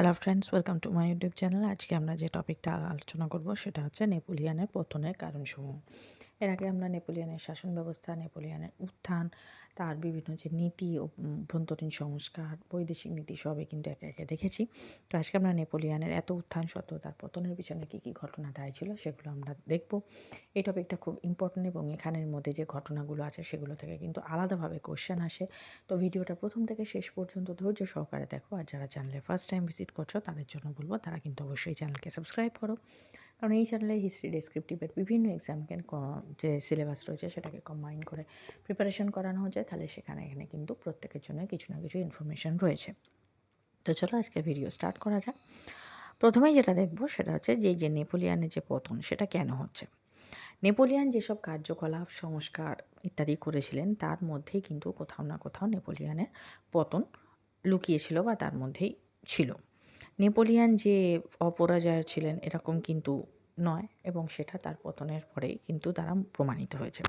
Hello friends welcome to my YouTube channel আজকে আমরা যে টপিকটা আলোচনা করব, সেটা হচ্ছে নেপোলিয়ানের পতনের কারণসমূহ। এর আগে আমরা নেপোলিয়ানের শাসন ব্যবস্থা নেপোলিয়ানের উত্থান, তার বিভিন্ন যে নীতি ও অভ্যন্তরীণ সংস্কার, বৈদেশিক নীতি সবই কিন্তু একে একে দেখেছি। তো আজকে আমরা নেপোলিয়ানের এত উত্থান সত্ত্বেও তার পতনের পিছনে কী কী ঘটনা দায় ছিল সেগুলো আমরা দেখব। এই টপিকটা খুব ইম্পর্টেন্ট এবং এখানের মধ্যে যে ঘটনাগুলো আছে সেগুলো থেকে কিন্তু আলাদাভাবে কোশ্চেন আসে। তো ভিডিওটা প্রথম থেকে শেষ পর্যন্ত ধৈর্য সহকারে দেখো। আর যারা চ্যানেলে ফার্স্ট টাইম ভিজিট করছ, তাদের জন্য বলব, তারা কিন্তু অবশ্যই চ্যানেলকে সাবস্ক্রাইব করো। কারণ এই চ্যানেলে হিস্ট্রি ডেসক্রিপটিভের বিভিন্ন এক্সামকে যে সিলেবাস রয়েছে সেটাকে কম্বাইন করে প্রিপারেশন করানো হচ্ছে তাহলে সেখানে, এখানে কিন্তু প্রত্যেকের জন্য কিছু না কিছু ইনফরমেশান রয়েছে। তো চলো আজকে ভিডিও স্টার্ট করা যাক। প্রথমেই যেটা দেখব সেটা হচ্ছে যে যে নেপোলিয়ানের যে পতন, সেটা কেন হচ্ছে? নেপোলিয়ান যেসব কার্যকলাপ, সংস্কার ইত্যাদি করেছিলেন, তার মধ্যেই কিন্তু কোথাও না কোথাও নেপোলিয়ানের পতন লুকিয়েছিল বা তার মধ্যেই ছিল। নেপোলিয়ান যে অপরাজয় ছিলেন এরকম কিন্তু নয় এবং সেটা তার পতনের পরেই কিন্তু তারা প্রমাণিত হয়েছে।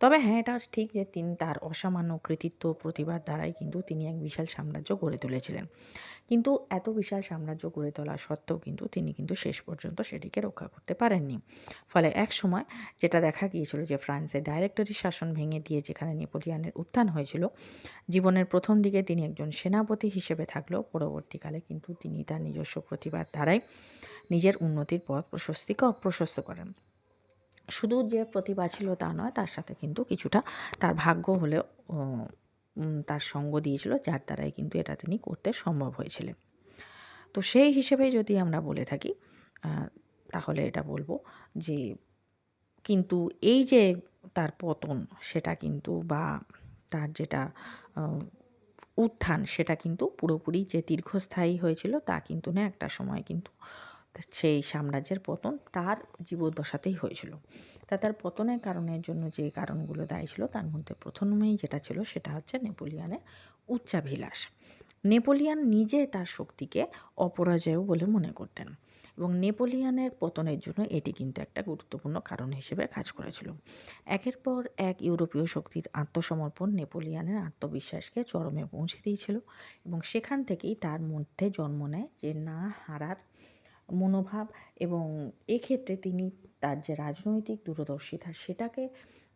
তবে হ্যাঁ এটা ঠিক যে তিনি তার অসামান্য কৃতিত্ব প্রতিবাদ দ্বারাই কিন্তু তিনি এক বিশাল সাম্রাজ্য গড়ে তুলেছিলেন। কিন্তু এত বিশাল সাম্রাজ্য গড়ে তোলা সত্ত্বেও কিন্তু তিনি কিন্তু শেষ পর্যন্ত সেটিকে রক্ষা করতে পারেননি। ফলে এক সময় যেটা দেখা গিয়েছিল যে ফ্রান্সের ডাইরেক্টরি শাসন ভেঙে দিয়ে যেখানে নেপোলিয়ানের উত্থান হয়েছিল, জীবনের প্রথম দিকে তিনি একজন সেনাপতি হিসেবে থাকলেও পরবর্তীকালে কিন্তু তিনি তার নিজস্ব প্রতিবাদ দ্বারাই নিজের উন্নতির পথ প্রশস্তিকে অপ্রশস্ত করেন। শুধু যে প্রতিভা ছিল তা নয়, তার সাথে কিন্তু কিছুটা তার ভাগ্য হলেও তার সঙ্গ দিয়েছিল, যার দ্বারাই কিন্তু এটা তিনি করতে সম্ভব হয়েছিলেন। তো সেই হিসেবে যদি আমরা বলে থাকি তাহলে এটা বলব যে কিন্তু এই যে তার পতন, সেটা কিন্তু বা তার যেটা উত্থান, সেটা কিন্তু পুরোপুরি যে দীর্ঘস্থায়ী হয়েছিল তা কিন্তু না, একটা সময় কিন্তু সেই সাম্রাজ্যের পতন তার জীবদ্দশাতেই হয়েছিল। তা তার পতনের কারণের জন্য যে কারণগুলো দায়ী ছিল, তার মধ্যে প্রথমেই যেটা ছিল সেটা হচ্ছে নেপোলিয়ানের উচ্চাভিলাষ। নেপোলিয়ান নিজে তার শক্তিকে অপরাজয় বলে মনে করতেন এবং নেপোলিয়ানের পতনের জন্য এটি কিন্তু একটা গুরুত্বপূর্ণ কারণ হিসেবে কাজ করেছিল। একের পর এক ইউরোপীয় শক্তির আত্মসমর্পণ নেপোলিয়ানের আত্মবিশ্বাসকে চরমে পৌঁছে দিয়েছিল এবং সেখান থেকেই তার মধ্যে জন্ম নেয় যে না হারার মনোভাব এবং এক্ষেত্রে তিনি তার যে রাজনৈতিক দূরদর্শিতা সেটাকে,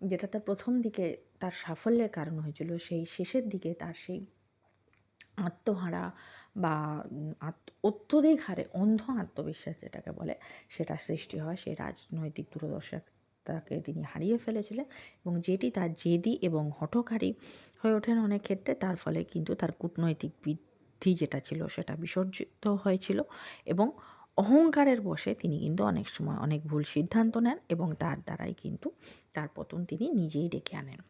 যেটা তার প্রথম দিকে তার সাফল্যের কারণ হয়েছিল, সেই শেষের দিকে তার সেই আত্মহারা বা অত্যধিক হারে অন্ধ আত্মবিশ্বাস যেটাকে বলে, সেটা সৃষ্টি হয়। সেই রাজনৈতিক দূরদর্শকতাকে তিনি হারিয়ে ফেলেছিলেন এবং যেটি তার জেদি এবং হঠকারী হয়ে ওঠেন অনেক ক্ষেত্রে, তার ফলে কিন্তু তার কূটনৈতিক বৃদ্ধি যেটা ছিল, সেটা বিসর্জিত হয়েছিল এবং অহংকারের বসে তিনি কিন্তু অনেক সময় অনেক ভুল সিদ্ধান্ত নেন এবং তার দ্বারাই কিন্তু তার পতন তিনি নিজেই ডেকে আনেন।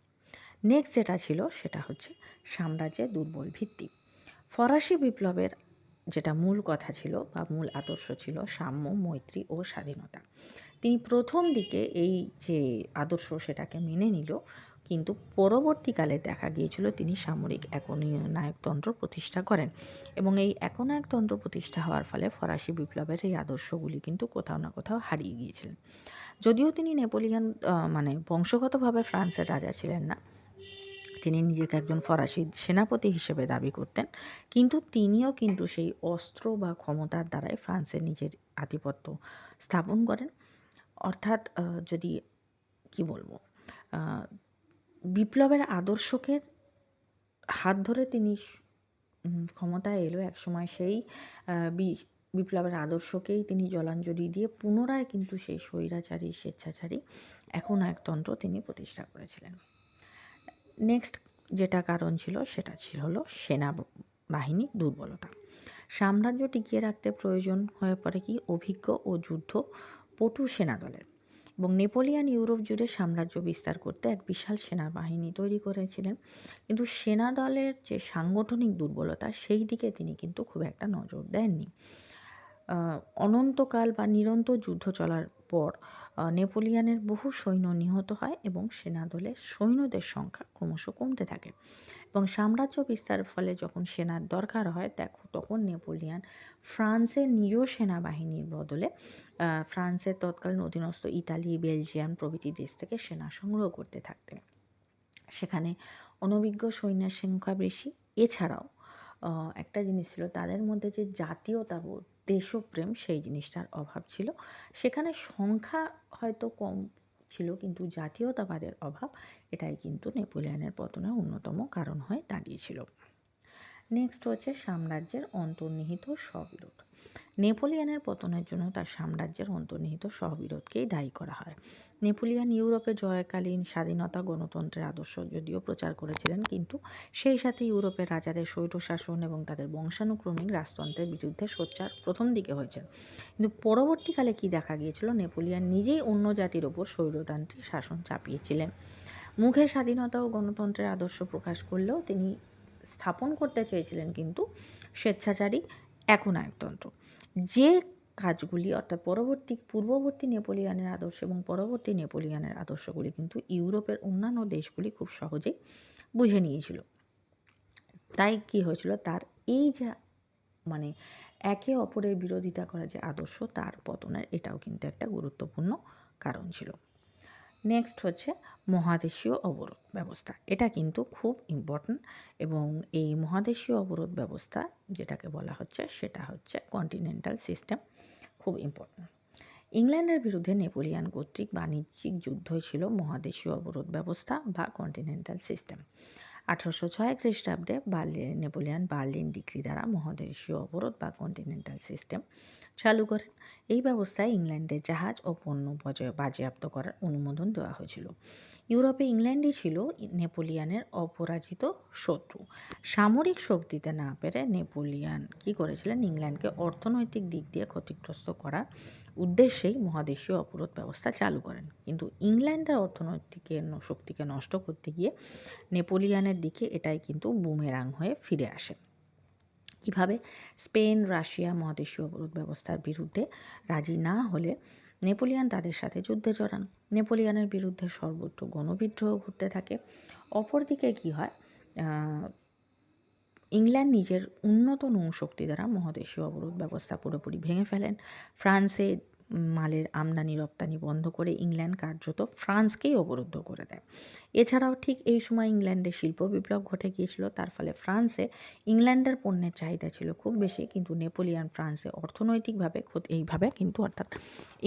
নেক্সট যেটা ছিল সেটা হচ্ছে সাম্রাজ্যের দুর্বল ভিত্তি। ফরাসি বিপ্লবের যেটা মূল কথা ছিল বা মূল আদর্শ ছিল সাম্য, মৈত্রী ও স্বাধীনতা। তিনি প্রথম দিকে এই যে আদর্শ সেটাকে মেনে নিল কিন্তু পরবর্তীকালে দেখা গিয়েছিল তিনি সামরিক একনায়কতন্ত্র প্রতিষ্ঠা করেন এবং এই একনায়কতন্ত্র প্রতিষ্ঠা হওয়ার ফলে ফরাসি বিপ্লবের এই আদর্শগুলি কিন্তু কোথাও না কোথাও হারিয়ে গিয়েছিলেন যদিও তিনি নেপোলিয়ান মানে বংশগতভাবে ফ্রান্সের রাজা ছিলেন না, তিনি নিজেকে একজন ফরাসি সেনাপতি হিসেবে দাবি করতেন, কিন্তু তিনিও কিন্তু সেই অস্ত্র বা ক্ষমতার দ্বারাই ফ্রান্সের নিজের আধিপত্য স্থাপন করেন। অর্থাৎ যদি কি বলব বিপ্লবের আদর্শকে হাত ধরে তিনি ক্ষমতায় এলো, একসময় সেই বিপ্লবের আদর্শকেই তিনি জলাঞ্জলি দিয়ে পুনরায় কিন্তু সেই স্বৈরাচারী, স্বেচ্ছাচারী এখন একতন্ত্র তিনি প্রতিষ্ঠা করেছিলেন। নেক্সট যেটা কারণ ছিল সেটা ছিল হলো সেনাবাহিনীর দুর্বলতা। সাম্রাজ্য টিকিয়ে রাখতে প্রয়োজন হয়ে পড়ে কি? অভিজ্ঞ ও যুদ্ধ পটু সেনাদলের। এবং নেপোলিয়ান ইউরোপ জুড়ে সাম্রাজ্য বিস্তার করতে এক বিশাল সেনাবাহিনী তৈরি করেছিলেন। কিন্তু সেনা দলের যে সাংগঠনিক দুর্বলতা, সেই দিকে তিনি কিন্তু খুব একটা নজর দেননি। অনন্তকাল বা নিরন্তর যুদ্ধ চলার পর নেপোলিয়ানের বহু সৈন্য নিহত হয় এবং সেনাদলের সৈন্যদের সংখ্যা ক্রমশ কমতে থাকে। এবং সাম্রাজ্য বিস্তারের ফলে যখন সেনার দরকার হয়, দেখো তখন নেপোলিয়ান ফ্রান্সের নিজ সেনাবাহিনীর বদলে ফ্রান্সের তৎকালীন অধীনস্থ ইতালি, বেলজিয়াম প্রভৃতি দেশ থেকে সেনা সংগ্রহ করতে থাকতেন। সেখানে অনভিজ্ঞ সৈন্যের সংখ্যা বেশি। এছাড়াও একটা জিনিস ছিল, তাদের মধ্যে যে জাতীয়তাবোধ দেশপ্রেম, সেই জিনিসটার অভাব ছিল। সেখানে সংখ্যা হয়তো কম ছিল, কিন্তু জাতীয়তাবাদের অভাব এটাই কিন্তু নেপোলিয়নের পতনের অন্যতম কারণ হয়ে দাঁড়িয়েছিল। নেক্সট হচ্ছে সাম্রাজ্যের অন্তর্নিহিত স্ববিরোধ নেপোলিয়ানের পতনের জন্য তার সাম্রাজ্যের অন্তর্নিহিত সহবিরোধকেই দায়ী করা হয়। নেপোলিয়ান ইউরোপে জয়কালীন স্বাধীনতা গণতন্ত্রের আদর্শ যদিও প্রচার করেছিলেন, কিন্তু সেই সাথে ইউরোপের রাজাদের স্বৈরশাসন এবং তাদের বংশানুক্রমিক রাজতন্ত্রের বিরুদ্ধে সোচ্চার প্রথম দিকে হয়েছে কিন্তু পরবর্তীকালে কি দেখা গিয়েছিল? নেপোলিয়ান নিজেই অন্য জাতির ওপর স্বৈরতান্ত্রিক শাসন চাপিয়েছিলেন। মুখে স্বাধীনতা ও গণতন্ত্রের আদর্শ প্রকাশ করলেও তিনি স্থাপন করতে চেয়েছিলেন, কিন্তু স্বেচ্ছাচারী একনায়কতন্ত্র যে কাজগুলি অর্থাৎ পরবর্তী, পূর্ববর্তী নেপোলিয়ানের আদর্শ এবং পরবর্তী নেপোলিয়ানের আদর্শগুলি কিন্তু ইউরোপের অন্যান্য দেশগুলি খুব সহজেই বুঝে নিয়েছিল। তাই কি হয়েছিল? তার এই যে মানে একে অপরের বিরোধিতা করা যে আদর্শ, তার পতনের এটাও কিন্তু একটা গুরুত্বপূর্ণ কারণ ছিল। নেক্সট হচ্ছে মহাদেশীয় অবরোধ ব্যবস্থা। এটা কিন্তু খুব ইম্পর্ট্যান্ট এবং এই মহাদেশীয় অবরোধ ব্যবস্থা যেটাকে বলা হচ্ছে, সেটা হচ্ছে কন্টিনেন্টাল সিস্টেম খুব ইম্পর্ট্যান্ট ইংল্যান্ডের বিরুদ্ধে নেপোলিয়ান কর্তৃক বাণিজ্যিক যুদ্ধই ছিল মহাদেশীয় অবরোধ ব্যবস্থা বা কন্টিনেন্টাল সিস্টেম আঠারোশো ছয় খ্রিস্টাব্দে বার্লিন নেপোলিয়ান বার্লিন ডিগ্রি দ্বারা মহাদেশীয় অবরোধ বা কন্টিনেন্টাল সিস্টেম চালু করেন। এই ব্যবস্থায় ইংল্যান্ডের জাহাজ ও পণ্য বাজেয়াপ্ত করার অনুমোদন দেওয়া হয়েছিল। ইউরোপে ইংল্যান্ডই ছিল নেপোলিয়ানের অপরাজিত শত্রু। সামরিক শক্তিতে না পেরে নেপোলিয়ান কি করেছিলেন? ইংল্যান্ডকে অর্থনৈতিক দিক দিয়ে ক্ষতিগ্রস্ত করার উদ্দেশ্যেই মহাদেশীয় অবরোধ ব্যবস্থা চালু করেন। কিন্তু ইংল্যান্ডের অর্থনৈতিক শক্তিকে নষ্ট করতে গিয়ে নেপোলিয়ানের দিকে এটাই কিন্তু বুমেরাং হয়ে ফিরে আসে। কীভাবে স্পেন, রাশিয়া মহাদেশীয় অবরোধ ব্যবস্থার বিরুদ্ধে রাজি না হলে নেপোলিয়ান তাদের সাথে যুদ্ধে জড়ান। নেপোলিয়ানের বিরুদ্ধে সর্বত্র গণবিদ্রোহ ঘটতে থাকে। অপরদিকে কি হয়? ইংল্যান্ড নিজের উন্নত নৌশক্তি দ্বারা মহাদেশীয় অবরোধ ব্যবস্থা পুরোপুরি ভেঙে ফেলেন। ফ্রান্সে মালের আমদানি রপ্তানি বন্ধ করে ইংল্যান্ড কার্যত ফ্রান্সকেই অবরুদ্ধ করে দেয়। এছাড়াও ঠিক এই সময় ইংল্যান্ডে শিল্প বিপ্লব ঘটে গিয়েছিল, তার ফলে ফ্রান্সে ইংল্যান্ডের পণ্যের চাহিদা ছিল খুব বেশি, কিন্তু নেপোলিয়ান ফ্রান্সে অর্থনৈতিকভাবে এইভাবে কিন্তু অর্থাৎ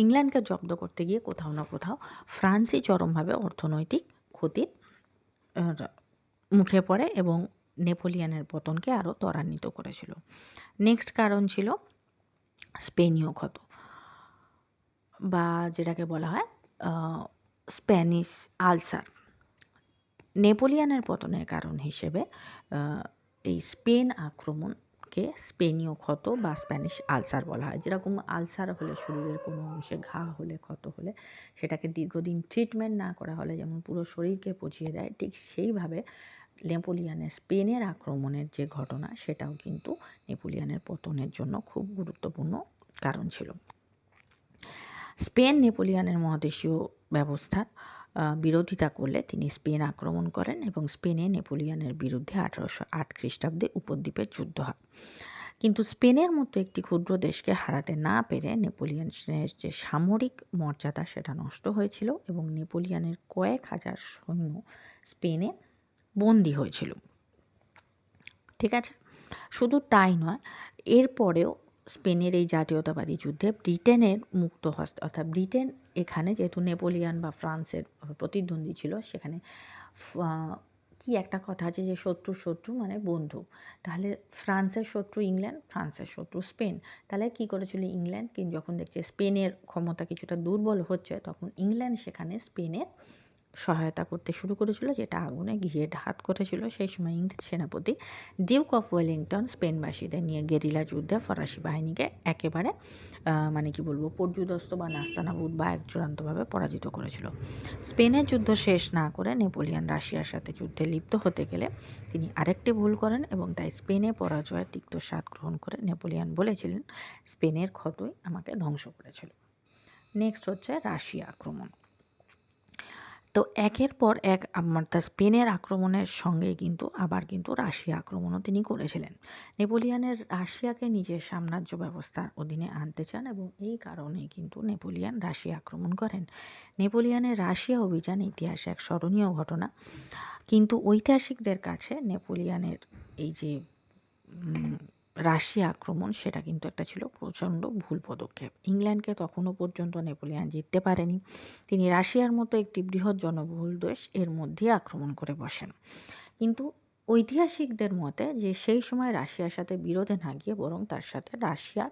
ইংল্যান্ডকে জব্দ করতে গিয়ে কোথাও না কোথাও ফ্রান্সই চরমভাবে অর্থনৈতিক ক্ষতির মুখে পড়ে এবং নেপোলিয়ানের পতনকে আরও ত্বরান্বিত করেছিল। নেক্সট কারণ ছিল স্পেনীয় ক্ষত। বা যেটাকে বলা হয় স্প্যানিশ আলসার। নেপোলিয়ানের পতনের কারণ হিসেবে এই স্পেন আক্রমণকে স্পেনীয় ক্ষত বা স্প্যানিশ আলসার বলা হয়। যেরকম আলসার হলে শরীরের কোনো অংশে ঘা হলে, ক্ষত হলে সেটাকে দীর্ঘদিন ট্রিটমেন্ট না করা হলে যেমন পুরো শরীরকে পচিয়ে দেয়, ঠিক সেইভাবে নেপোলিয়ানের স্পেনের আক্রমণের যে ঘটনা সেটাও কিন্তু নেপোলিয়ানের পতনের জন্য খুব গুরুত্বপূর্ণ কারণ ছিল। স্পেন নেপোলিয়ানের মহাদেশীয় ব্যবস্থার বিরোধিতা করলে তিনি স্পেন আক্রমণ করেন এবং স্পেনে নেপোলিয়ানের বিরুদ্ধে আঠারোশো আট খ্রিস্টাব্দে উপদ্বীপের যুদ্ধ হয়। কিন্তু স্পেনের মতো একটি ক্ষুদ্র দেশকে হারাতে না পেরে নেপোলিয়ানের যে সামরিক মর্যাদা সেটা নষ্ট হয়েছিল এবং নেপোলিয়ানের কয়েক হাজার সৈন্য স্পেনে বন্দি হয়েছিল। ঠিক আছে? শুধু তাই নয়, এরপরেও স্পেনের এই জাতীয়তাবাদী যুদ্ধে ব্রিটেনের মুক্ত হস্ত, অর্থাৎ ব্রিটেন এখানে যেহেতু নেপোলিয়ান বা ফ্রান্সের প্রতিদ্বন্দ্বী ছিল, সেখানে কি একটা কথা আছে যে শত্রু শত্রু মানে বন্ধু। তাহলে ফ্রান্সের শত্রু ইংল্যান্ড, ফ্রান্সের শত্রু স্পেন। তাহলে কি করেছিল ইংল্যান্ড? কি যখন দেখছে স্পেনের ক্ষমতা কিছুটা দুর্বল হচ্ছে, তখন ইংল্যান্ড সেখানে স্পেনের সহায়তা করতে শুরু করেছিল, যেটা আগুনে ঘিয়ে ঢাত করেছিল। সেই সময় ইংরেজ সেনাপতি ডিউক অফ ওয়েলিংটন স্পেনবাসীদের নিয়ে গেরিলা যুদ্ধে ফরাসি বাহিনীকে একেবারে মানে কি বলব, পর্যুদস্ত বা নাস্তানাবুদ বা এক চূড়ান্তভাবে পরাজিত করেছিল। স্পেনের যুদ্ধ শেষ না করে নেপোলিয়ান রাশিয়ার সাথে যুদ্ধে লিপ্ত হতে গেলে তিনি আরেকটি ভুল করেন এবং তাই স্পেনে পরাজয়ের তিক্ত স্বাদ গ্রহণ করে নেপোলিয়ান বলেছিলেন, স্পেনের ক্ষতই আমাকে ধ্বংস করেছিল। নেক্সট হচ্ছে রাশিয়া আক্রমণ। তো একের পর এক আমার তার স্পেনের আক্রমণের সঙ্গে কিন্তু আবার কিন্তু রাশিয়া আক্রমণও তিনি করেছিলেন। নেপোলিয়ানের রাশিয়াকে নিজের সাম্রাজ্য ব্যবস্থার অধীনে আনতে চান এবং এই কারণে কিন্তু নেপোলিয়ান রাশিয়া আক্রমণ করেন। নেপোলিয়ানের রাশিয়া অভিযান ইতিহাসে এক স্মরণীয় ঘটনা। কিন্তু ঐতিহাসিকদের কাছে নেপোলিয়ানের এই যে রাশিয়া আক্রমণ, সেটা কিন্তু একটা ছিল প্রচণ্ড ভুল পদক্ষেপ। ইংল্যান্ডকে তখনও পর্যন্ত নেপোলিয়ান জিততে পারেনি। তিনি রাশিয়ার মতো একটি বৃহৎ জনবহুল দেশ, এর মধ্যে আক্রমণ করে বসেন। কিন্তু ঐতিহাসিকদের মতে যে সেই সময় রাশিয়ার সাথে বিরোধে না গিয়ে বরং তার সাথে রাশিয়ার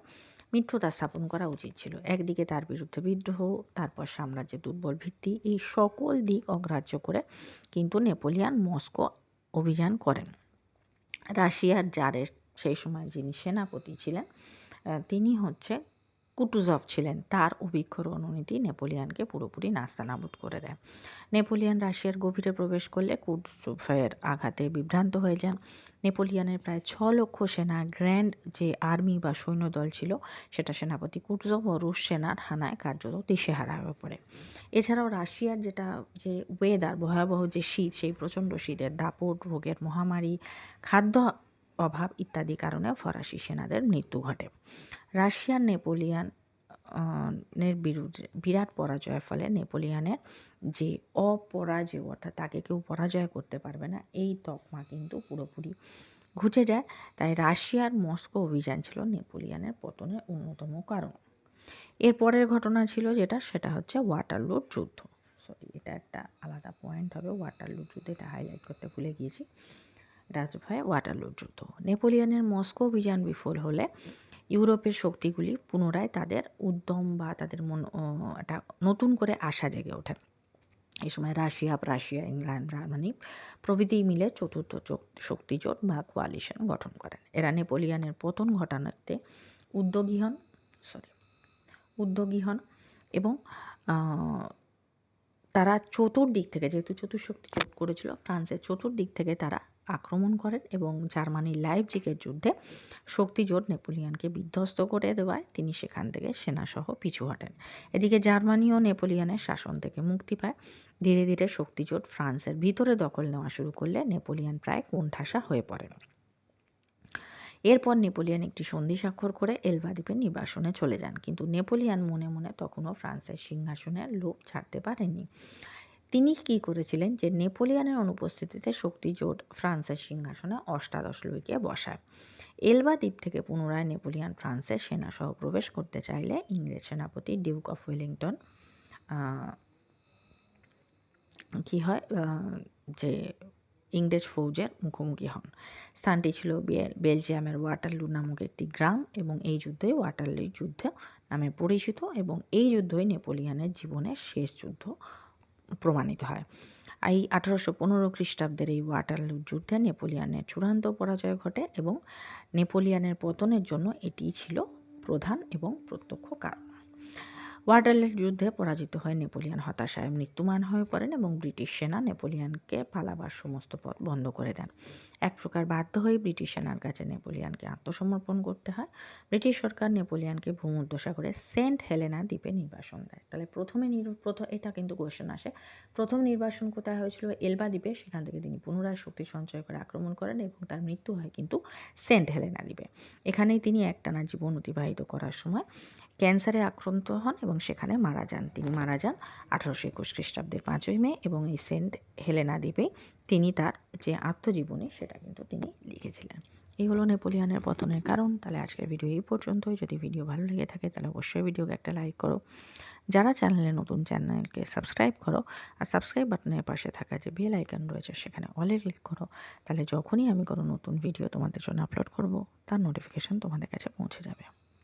মিত্রতা স্থাপন করা উচিত ছিল। একদিকে তার বিরুদ্ধে বিদ্রোহ, তারপর সাম্রাজ্যের দুর্বল ভিত্তি, এই সকল দিক অগ্রাহ্য করে কিন্তু নেপোলিয়ান মস্কো অভিযান করেন। রাশিয়ার জারের সেই সময় যিনি সেনাপতি ছিলেন তিনি হচ্ছে কুটুজভ ছিলেন। তার অভিক্ষর অনুনীতি নেপোলিয়ানকে পুরোপুরি নাস্তানাবুদ করে দেয়। নেপোলিয়ান রাশিয়ার গভীরে প্রবেশ করলে কুটুজফের আঘাতে বিভ্রান্ত হয়ে যান। নেপোলিয়ানের প্রায় ছ লক্ষ সেনা গ্র্যান্ড যে আর্মি বা সৈন্যদল ছিল, সেটা সেনাপতি কুটুজভ ও রুশ সেনার হানায় কার্যত দিশেহারা হয়ে পড়ে। এছাড়াও রাশিয়ার যেটা যে ওয়েদার ভয়াবহ যে শীত, সেই প্রচণ্ড শীতের দাপট, রোগের মহামারী, খাদ্য অভাব ইত্যাদি কারণে ফরাসি সেনাদের মৃত্যু ঘটে। রাশিয়ার নেপোলিয়ান এর বিরুদ্ধে বিরাট পরাজয়ের ফলে নেপোলিয়ানের যে অপরাজয়, অর্থাৎ তাকে কেউ পরাজয় করতে পারবে না, এই তকমা কিন্তু পুরোপুরি ঘুচে যায়। তাই রাশিয়ার মস্কো অভিযান ছিল নেপোলিয়ানের পতনের অন্যতম কারণ। এর পরের ঘটনা ছিল যেটা, সেটা হচ্ছে ওয়াটারলুর যুদ্ধ। সরি এটা একটা আলাদা পয়েন্ট হবে। ওয়াটারলুর যুদ্ধ, এটা হাইলাইট করতে ভুলে গিয়েছি। এটা হচ্ছে ভাই ওয়াটারলুর যুদ্ধ। নেপোলিয়ানের মস্কো অভিযান বিফল হলে ইউরোপের শক্তিগুলি পুনরায় তাদের উদ্যম বা তাদের মন একটা নতুন করে আশা জেগে ওঠে। এই সময় রাশিয়া প্রাশিয়া ইংল্যান্ড, জার্মানি প্রভৃতি মিলে চতুর্থ শক্তি জোট বা কোয়ালিশন গঠন করেন। এরা নেপোলিয়ানের পতন ঘটানোতে উদ্যোগী হন সরি উদ্যোগী হন এবং তারা চতুর্দিক থেকে, যেহেতু চতুর্শক্তি জোট করেছিল, ফ্রান্সের চতুর্দিক থেকে তারা আক্রমণ করেন এবং জার্মানির লাইপজিগের যুদ্ধে শক্তিজোট নেপোলিয়ানকে বিধ্বস্ত করে দেওয়ায় তিনি সেখান থেকে সেনাসহ পিছু হটেন। এদিকে জার্মানি ও নেপোলিয়ানের শাসন থেকে মুক্তি পায়। ধীরে ধীরে শক্তিজোট ফ্রান্সের ভিতরে দখল নেওয়া শুরু করলে নেপোলিয়ান প্রায় কোণঠাসা হয়ে পড়েন এরপর নেপোলিয়ান একটি সন্ধি স্বাক্ষর করে এলবা দ্বীপের নির্বাসনে চলে যান। কিন্তু নেপোলিয়ান মনে মনে তখনও ফ্রান্সের সিংহাসনের লোভ ছাড়তে পারেননি। তিনি কি করেছিলেন যে নেপোলিয়ানের অনুপস্থিতিতে শক্তি জোট ফ্রান্সের সিংহাসনে অষ্টাদশ লুইকে বসায়। এলবা দ্বীপ থেকে পুনরায় নেপোলিয়ান ফ্রান্সের সেনাসহ প্রবেশ করতে চাইলে ইংরেজ সেনাপতি ডিউক অফ ওয়েলিংটন কি হয় যে ইংরেজ ফৌজের মুখোমুখি হন। স্থানটি ছিল বেলজিয়ামের ওয়াটারলু নামক একটি গ্রাম এবং এই যুদ্ধই ওয়াটারলু যুদ্ধ নামে পরিচিত এবং এই যুদ্ধই নেপোলিয়ানের জীবনের শেষ যুদ্ধ। প্রমাণিত হয়। এই আঠারোশো পনেরো খ্রিস্টাব্দের এই ওয়াটারলু যুদ্ধে নেপোলিয়ানের চূড়ান্ত পরাজয় ঘটে এবং নেপোলিয়ানের পতনের জন্য এটি ছিল প্রধান এবং প্রত্যক্ষ কারণ। ওয়াটারলের যুদ্ধে পরাজিত হয়ে নেপোলিয়ান হতাশায় মৃত্যুমান হয়ে পড়েন এবং ব্রিটিশ সেনা নেপোলিয়ানকে পালাবার সমস্ত পথ বন্ধ করে দেন। এক প্রকার বাধ্য হয়ে ব্রিটিশ সেনার কাছে নেপোলিয়ানকে আত্মসমর্পণ করতে হয়। ব্রিটিশ সরকার নেপোলিয়ানকে ভূমধ্যসাগরে সেন্ট হেলেনা দ্বীপে নির্বাসন দেয়। তাহলে প্রথমে প্রথম এটা কিন্তু কোয়েশ্চেন আসে। প্রথম নির্বাসন কোথায় হয়েছিল? এলবা দ্বীপে। সেখান থেকে তিনি পুনরায় শক্তি সঞ্চয় করে আক্রমণ করেন এবং তার মৃত্যু হয় কিন্তু সেন্ট হেলেনা দ্বীপে। এখানেই তিনি একটানা জীবন অতিবাহিত করার সময় ক্যান্সারে আক্রান্ত হন এবং সেখানে মারা যান। তিনি মারা যান আঠারোশো একুশ খ্রিস্টাব্দের পাঁচই মে এবং এই সেন্ট হেলেনা দ্বীপে তিনি তার যে আত্মজীবনী সেটা কিন্তু তিনি লিখেছিলেন। এই হলো নেপোলিয়ানের পতনের কারণ। তাহলে আজকের ভিডিও এই পর্যন্তই। যদি ভিডিও ভালো লেগে থাকে তাহলে অবশ্যই ভিডিওকে একটা লাইক করো। যারা চ্যানেলে নতুন চ্যানেলকে সাবস্ক্রাইব করো আর সাবস্ক্রাইব বাটনের পাশে থাকা যে বেল আইকন রয়েছে সেখানে অলে ক্লিক করো। তাহলে যখনই আমি কোনো নতুন ভিডিও তোমাদের জন্য আপলোড করব তার নোটিফিকেশান তোমাদের কাছে পৌঁছে যাবে।